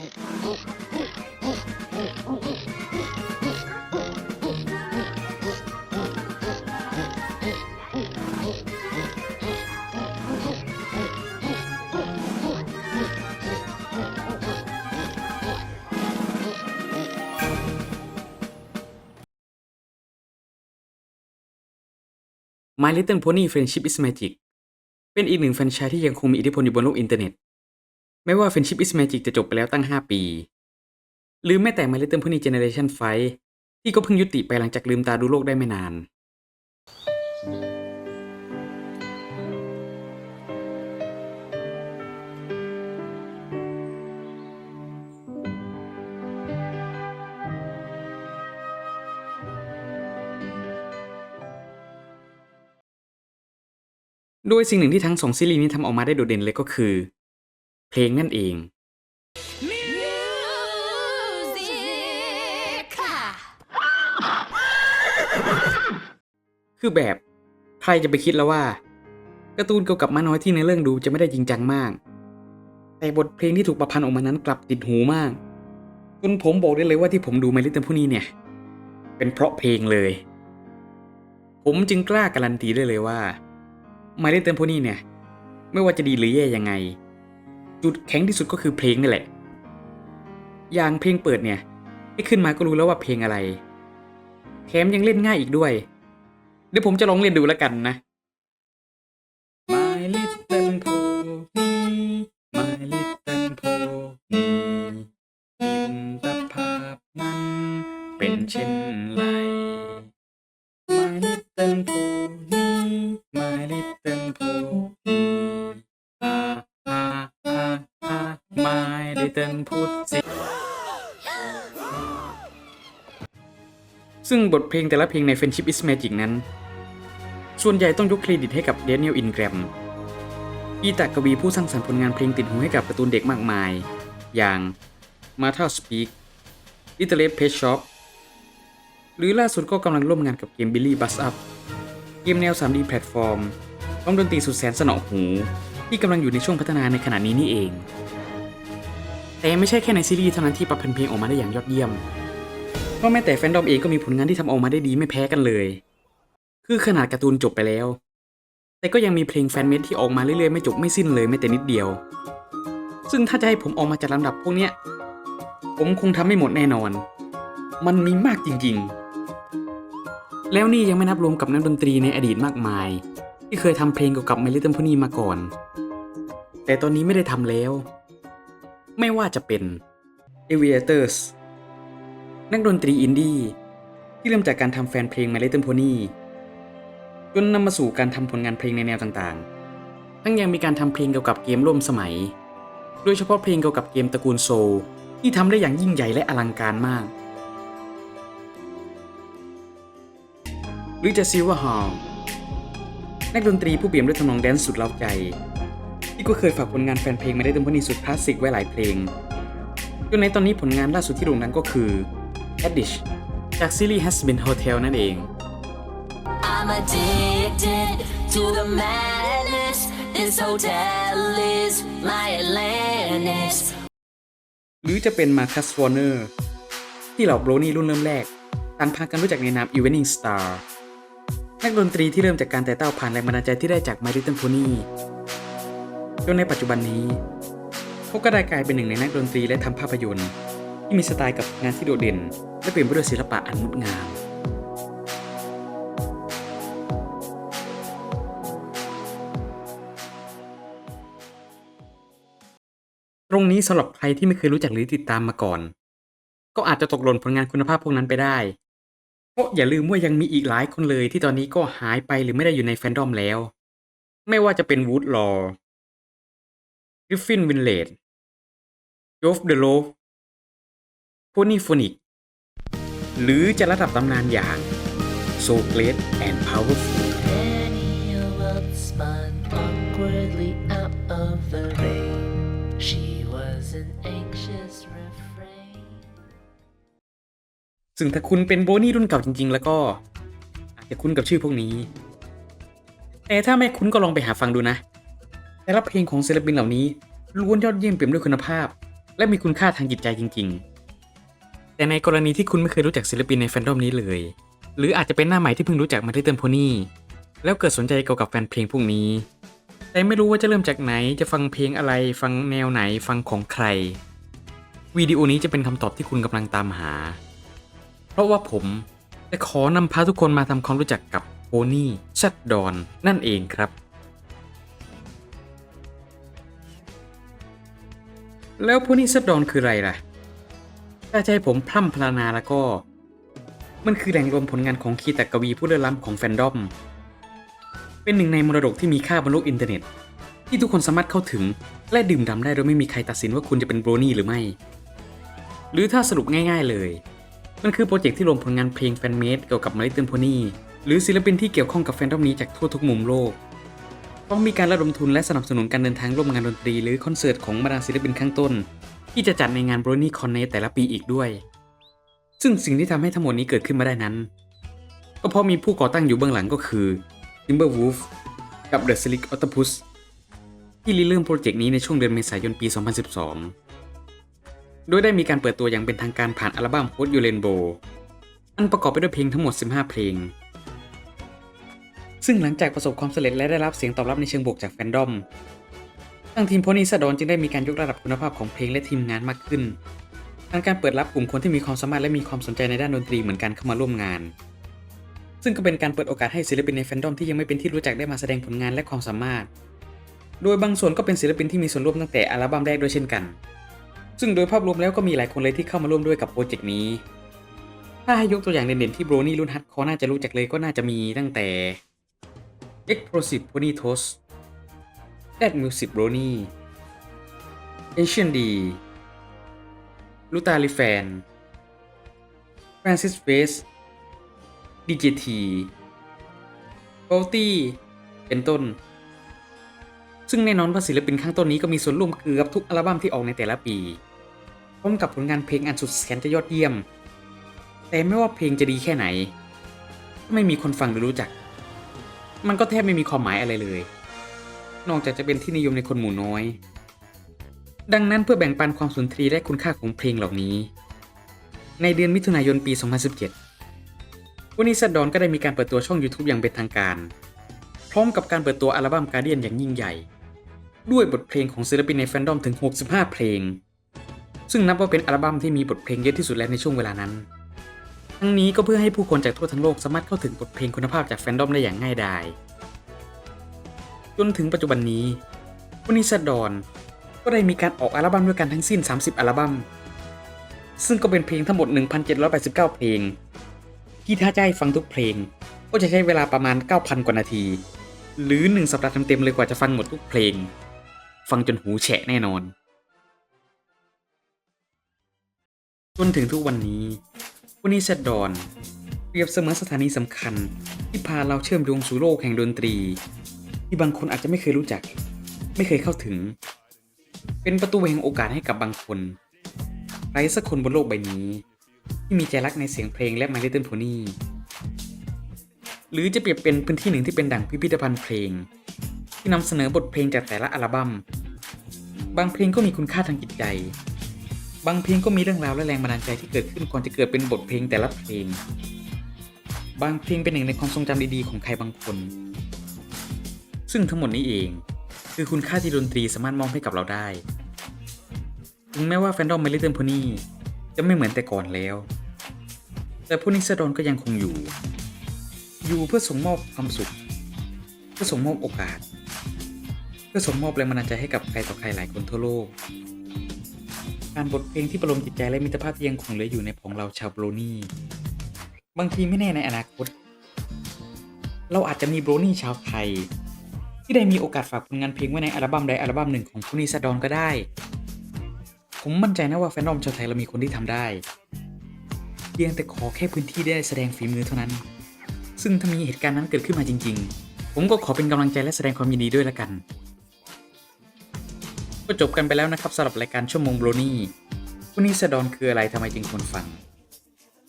My Little Pony Friendship is Magic เป็นอีกหนึ่งแฟรนไชส์ที่ยังคงมีอิทธิพลอยู่บนโลกอินเทอร์เน็ต ไม่ว่า Friendship is Magic จะจบไปแล้วตั้ง 5 ปี หรือแม้แต่ My Little Pony Generation 5ที่ก็เพิ่งยุติไปหลังจากลืมตาดูโลกได้ไม่นาน โดยสิ่งหนึ่งที่ทั้งสองซีรีส์นี้ทำออกมาได้โดดเด่นเลยก็คือ เพลงนั่นเอง Music คือแบบใครจะไปคิดแล้วว่าการ์ตูนเกี่ยวกับม้าน้อยที่ในเรื่องดูจะไม่ได้จริงจังมาก แต่บทเพลงที่ถูกประพันธ์ออกมานั้นกลับติดหูมากจนผมบอกได้เลยว่าที่ผมดูไมลิตเติ้ลผู้นี้เนี่ย เป็นเพราะเพลงเลย ผมจึงกล้าการันตีได้เลยว่าไมลิตเติ้ลผู้นี้เนี่ย ไม่ว่าจะดีหรือแย่ยังไง จุดแข็งที่สุดก็คือเพลงนี่แหละ อย่างเพลงเปิดเนี่ยให้ขึ้นมาก็รู้แล้วว่าเพลงอะไร แถมยังเล่นง่ายอีกด้วย เดี๋ยวผมจะลองเล่นดูแล้วกันนะ My little pony My little ซึ่งบทเพลงแต่ละเพลงใน Friendship is Magic นั้น ส่วนใหญ่ต้องยกเครดิตให้กับ Daniel Ingram อีตากวีผู้สร้างสรรค์ผลงานเพลงติดหูให้กับการ์ตูนเด็กมากมาย อย่าง Martha Speak Little Red Pet Shop หรือล่าสุดก็กำลังร่วมงานกับเกม Billy Buzz Up เกมแนว 3D แพลตฟอร์มพร้อมดนตรีสุดแสนสนอหู ที่กำลังอยู่ในช่วงพัฒนาในขณะนี้นี่เอง แต่ไม่ใช่แค่ในซีรีส์เท่านั้นที่ประพันธ์เพลงออกมาได้อย่างยอดเยี่ยม เพราะแม้แต่แฟนดอมเองก็มีผลงานที่ทำออกมาได้ดีไม่แพ้กันเลย คือขนาดการ์ตูนจบไปแล้ว แต่ก็ยังมีเพลงแฟนเมดที่ออกมาเรื่อยๆไม่จบไม่สิ้นเลยแม้แต่นิดเดียว ซึ่งถ้าจะให้ผมออกมาจัดลำดับพวกเนี้ย ผมคงทำไม่หมดแน่นอน มันมีมากจริงๆ แล้วนี่ยังไม่นับรวมกับนักดนตรีในอดีตมากมาย ที่เคยทำเพลงเกี่ยวกับ My Little Pony มาก่อน แต่ตอนนี้ไม่ได้ทำแล้ว ไม่ว่าจะเป็น Aviators นักดนตรีอินดี้ที่เริ่มจากการทำแฟนเพลง My Little Pony จนนำมาสู่การทำผลงานเพลงในแนวต่างๆ ทั้งยังมีการทำเพลงเกี่ยวกับเกมร่วมสมัย โดยเฉพาะเพลงเกี่ยวกับเกมตระกูลโซลที่ทำได้อย่างยิ่งใหญ่และอลังการมาก หรือจะซิลว่าฮอลนักดนตรีผู้เปี่ยมด้วยทำนองแดนซ์สุดเล้าใจ ที่ก็เคยฝากผลงานแฟนเพลง My Little Pony สุดคลาสสิกไว้หลายเพลงจนในตอนนี้ผลงานล่าสุดที่โด่งดังก็คือ Addish จากซีรีส์ Has Been Hotel นั่นเอง I'm addicted to the madness. This hotel is my Atlantis. หรือจะเป็นมาคัสวอร์เนอร์ที่เหล่าโบรนี่รุ่นเริ่มแรกต่างพากันรู้จักในนาม Evening Star นักดนตรีที่เริ่มจากการแต่เต้าผ่านแรงบันดาลใจที่ได้จาก My Little Pony จนในปัจจุบันนี้ เขาก็ได้กลายเป็นหนึ่งในนักดนตรีและทำภาพยนตร์ ที่มีสไตล์กับงานที่โดดเด่น และเปลี่ยนไปด้วยศิลปะอันงดงามตรงนี้สำหรับใครที่ไม่เคยรู้จักหรือติดตามมาก่อน ก็อาจจะตกหล่นผลงานคุณภาพพวกนั้นไปได้ เพราะอย่าลืมว่ายังมีอีกหลายคนเลยที่ตอนนี้ก็หายไปหรือไม่ได้อยู่ในแฟนดอมแล้ว ไม่ว่าจะเป็นวูดลอร์กริฟฟินวินเลดโยฟเดโล ฟโพนี่โฟนิกหรือจะระดับตำนานอย่างโซเกรดแอนด์พาวเวอร์ฟู Penny awoke, spun awkwardly out of the rain. She was an anxious refrain. ซึ่งถ้าคุณเป็นโบนี่รุ่นเก่าจริง ๆ แล้วก็ อาจจะคุ้นกับชื่อพวกนี้ แต่ถ้าไม่คุ้นก็ลองไปหาฟังดูนะ แต่ละเพลงของศิลปินเหล่านี้ล้วนยอดเยี่ยมเปี่ยมด้วยคุณภาพ และมีคุณค่าทางจิตใจจริง ๆ แต่ในกรณีที่คุณไม่เคยรู้จักศิลปินในแฟนดอมนี้เลย หรืออาจจะเป็นหน้าใหม่ที่เพิ่งรู้จักมาที่เติมโพนี่แล้วเกิดสนใจเกี่ยวกับแฟนเพลงพวกนี้ แต่ไม่รู้ว่าจะเริ่มจากไหนจะฟังเพลงอะไร ฟังแนวไหนฟังของใครวิดีโอนี้จะเป็นคำตอบที่คุณกำลังตามหา เพราะว่าผมจะขอนำพาทุกคนมาทำความรู้จักกับโพนี่ชัดดอนนั่นเองครับ แล้วโพนี่ชัดดอนคืออะไรล่ะ ถ้าจะให้ผมพร่ำพรรณนาแล้วก็ มันคือแหล่งรวมผลงานของคีตกวีผู้เลื่อล้ำของแฟนดอม เป็นหนึ่งในมรดกที่มีค่าบนโลกอินเทอร์เน็ต ที่ทุกคนสามารถเข้าถึง และดื่มด่ำได้โดยไม่มีใครตัดสินว่าคุณจะเป็นโบรนี่หรือไม่ หรือถ้าสรุปง่าย ๆเลย มันคือโปรเจกต์ที่รวมผลงานเพลงแฟนเมดเกี่ยวกับมาริตินโพนี่หรือศิลปินที่เกี่ยวข้องกับแฟนดอมนี้จากทั่วทุกมุมโลกต้องมีการระดมทุนและสนับสนุนการเดินทางร่วมงานดนตรีหรือคอนเสิร์ตของบรรดาศิลปินข้างต้น ที่จะจัดในงานบรนี่คอนในแต่ละปีอีกด้วย ซึ่งสิ่งที่ทำให้ทั้งหมดนี้เกิดขึ้นมาได้นั้น ก็เพราะมีผู้ก่อตั้งอยู่เบื้องหลังก็คือ Timberwolf กับ The Slick Octopus ที่ริเริ่มโปรเจกต์นี้ในช่วงเดือนเมษายนปี 2012 โดยได้มีการเปิดตัวอย่างเป็นทางการผ่านอัลบั้ม Hot You Rainbow อันประกอบไปด้วยเพลงทั้งหมด 15 เพลง ซึ่งหลังจากประสบความสำเร็จและได้รับเสียงตอบรับในเชิงบวกจากแฟนดอม ทางทีมโพนี่ซดอนจึงได้มีการยกระดับคุณภาพของเพลงและทีมงานมากขึ้นทางการเปิดรับกลุ่มคนที่มีความสามารถและมีความสนใจในด้านดนตรีเหมือนกันเข้ามาร่วมงาน ซึ่งก็เป็นการเปิดโอกาสให้ศิลปินในแฟนดอมที่ยังไม่เป็นที่รู้จักได้มาแสดงผลงานและความสามารถ โดยบางส่วนก็เป็นศิลปินที่มีส่วนร่วมตั้งแต่อัลบั้มแรกด้วยเช่นกัน ซึ่งโดยภาพรวมแล้วก็มีหลายคนเลยที่เข้ามาร่วมด้วยกับโปรเจกต์นี้ ถ้าให้ยกตัวอย่างเด่นๆที่โบรนี่รุ่นฮัตเขาน่าจะรู้จักเลยก็น่าจะมีตั้งแต่ Explosive Pony Toast Dead Music Brony Ancient D Luta l i f a n Francis Face DJT b o l t y เป็นต้น ซึ่งแน่นอนว่าศิลปินข้างต้นนี้ก็มีส่วนร่วมเกือบทุกอัลบั้มที่ออกในแต่ละปี พร้อมกับผลงานเพลงอันสุดแสนจะยอดเยี่ยม แต่ไม่ว่าเพลงจะดีแค่ไหน ถ้าไม่มีคนฟังหรือรู้จัก มันก็แทบไม่มีความหมายอะไรเลย นอกจากจะเป็นที่นิยมในคนหมู่น้อย ดังนั้นเพื่อแบ่งปันความสุนทรีและคุณค่าของเพลงเหล่านี้ ในเดือนมิถุนายนปี 2017วันนี้ซัดดอนก็ได้มีการเปิดตัวช่อง YouTube อย่างเป็นทางการ พร้อมกับการเปิดตัวอัลบั้มการเดียนอย่างยิ่งใหญ่ ด้วยบทเพลงของศิลปินในแฟนดอมถึง 65 เพลง ซึ่งนับว่าเป็นอัลบั้มที่มีบทเพลงเยอะที่สุดแล้วในช่วงเวลานั้นทั้งนี้ก็เพื่อให้ผู้คนจากทั่วทั้งโลกสามารถเข้าถึงบทเพลงคุณภาพจากแฟนดอมได้อย่างง่ายดาย จนถึงปัจจุบันนี้วนิสดอนก็ได้มีการออกอัลบั้มด้วยกันทั้งสิ้น 30 อัลบั้ม ซึ่งก็เป็นเพลงทั้งหมด 1,789 เพลง ที่ถ้าจะให้ฟังทุกเพลง ก็จะใช้เวลาประมาณ 9,000 กว่านาที หรือ 1 สัปดาห์เต็มๆเลยกว่าจะฟังหมดทุกเพลง ฟังจนหูแฉะแน่นอน จนถึงทุกวันนี้วนิสดอนเปรียบเสมือนสถานีสำคัญ ที่พาเราเชื่อมโยงสู่โลกแห่งดนตรี ที่บางคนอาจจะไม่เคยรู้จัก ไม่เคยเข้าถึง เป็นประตูแห่งโอกาสให้กับบางคนใครสักคนบนโลกใบนี้ ที่มีใจรักในเสียงเพลงและ My Little Pony หรือจะเปรียบเป็นพื้นที่หนึ่งที่เป็นดั่งพิพิธภัณฑ์เพลง ที่นำเสนอบทเพลงจากแต่ละอัลบัม้มบางเพลงก็มีคุณค่าทางจิตใจ บางเพลงก็มีเรื่องราวและแรงบันดาลใจที่เกิดขึ้นก่อนจะเกิดเป็นบทเพลงแต่ละเพลง บางเพลงเป็นหนึ่งในความทรงจำดีๆของใครบางคน ซึ่งทั้งหมดนี้เอง คือคุณค่าที่ดนตรีสามารถมอบให้กับเราได้ ถึงแม้ว่าแฟนดอม My Little Pony จะไม่เหมือนแต่ก่อนแล้ว แต่ผู้นิสดอนก็ยังคงอยู่ อยู่เพื่อส่งมอบความสุข เพื่อส่งมอบโอกาส เพื่อส่งมอบแรงบันดาลใจให้กับใครต่อใครหลายคนทั่วโลก การบทเพลงที่ประโลมจิตใจและมิตรภาพที่ยังคงเหลืออยู่ในของเราชาวโบรนี่ บางทีไม่แน่ในอนาคต เราอาจจะมีโบรนี่ชาวไทย ที่ได้มีโอกาสฝากผลงานเพลงไว้ในอัลบั้มใดอัลบั้มหนึ่งของผู้นิสดอนก็ได้ ผมมั่นใจนะว่าแฟนดอมชาวไทยเรามีคนที่ทำได้ เพียงแต่ขอแค่พื้นที่ได้แสดงฝีมือเท่านั้น ซึ่งถ้ามีเหตุการณ์นั้นเกิดขึ้นมาจริง ๆ ผมก็ขอเป็นกำลังใจและแสดงความยินดีด้วยละกัน ก็จบกันไปแล้วนะครับสำหรับรายการชั่วโมงโบรนี่ผู้นิสดอนคืออะไรทำไมจึงควรฟัง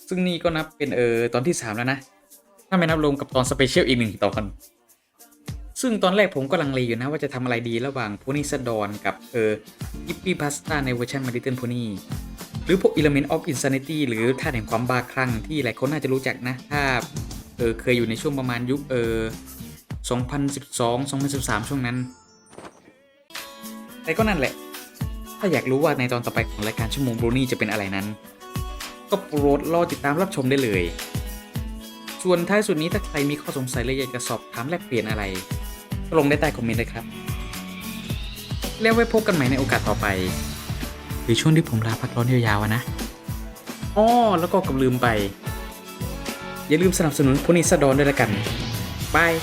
ซึ่งนี่ก็นับเป็นเออตอนที่ 3 แล้วนะ ถ้าไม่นับรวมกับตอนสเปเชียลอีกหนึ่งตอน ซึ่งตอนแรกผมก็ลังเลอยู่นะว่าจะทำอะไรดีระหว่างโพนี่สดอนกับเออกิปปี้พาสต้าในเวอร์ชันมาริเติลโพนี่หรือพวก Element of Insanity หรือท่าแห่งความบ้าคลั่งที่หลายคนน่าจะรู้จักนะ ถ้าเออเคยอยู่ในช่วงประมาณยุคเออ2012 2013 ช่วงนั้น แต่ก็นั่นแหละ ถ้าอยากรู้ว่าในตอนต่อไปของรายการชั่วโมงบรูนี่จะเป็นอะไรนั้น ก็โปรดรอติดตามรับชมได้เลย ส่วนท้ายสุดนี้ถ้าใครมีข้อสงสัยหรืออยากจะสอบถามแลกเปลี่ยนอะไร ลงได้ใต้คอมเมนต์เลยครับ แล้วไว้พบกันใหม่ในโอกาสต่อไป หรือช่วงที่ผมลาพักร้อนยาวๆนะอ้อแล้วก็กำลืมไป อย่าลืมสนับสนุนพวกนี้สะดอนด้วยละกันบาย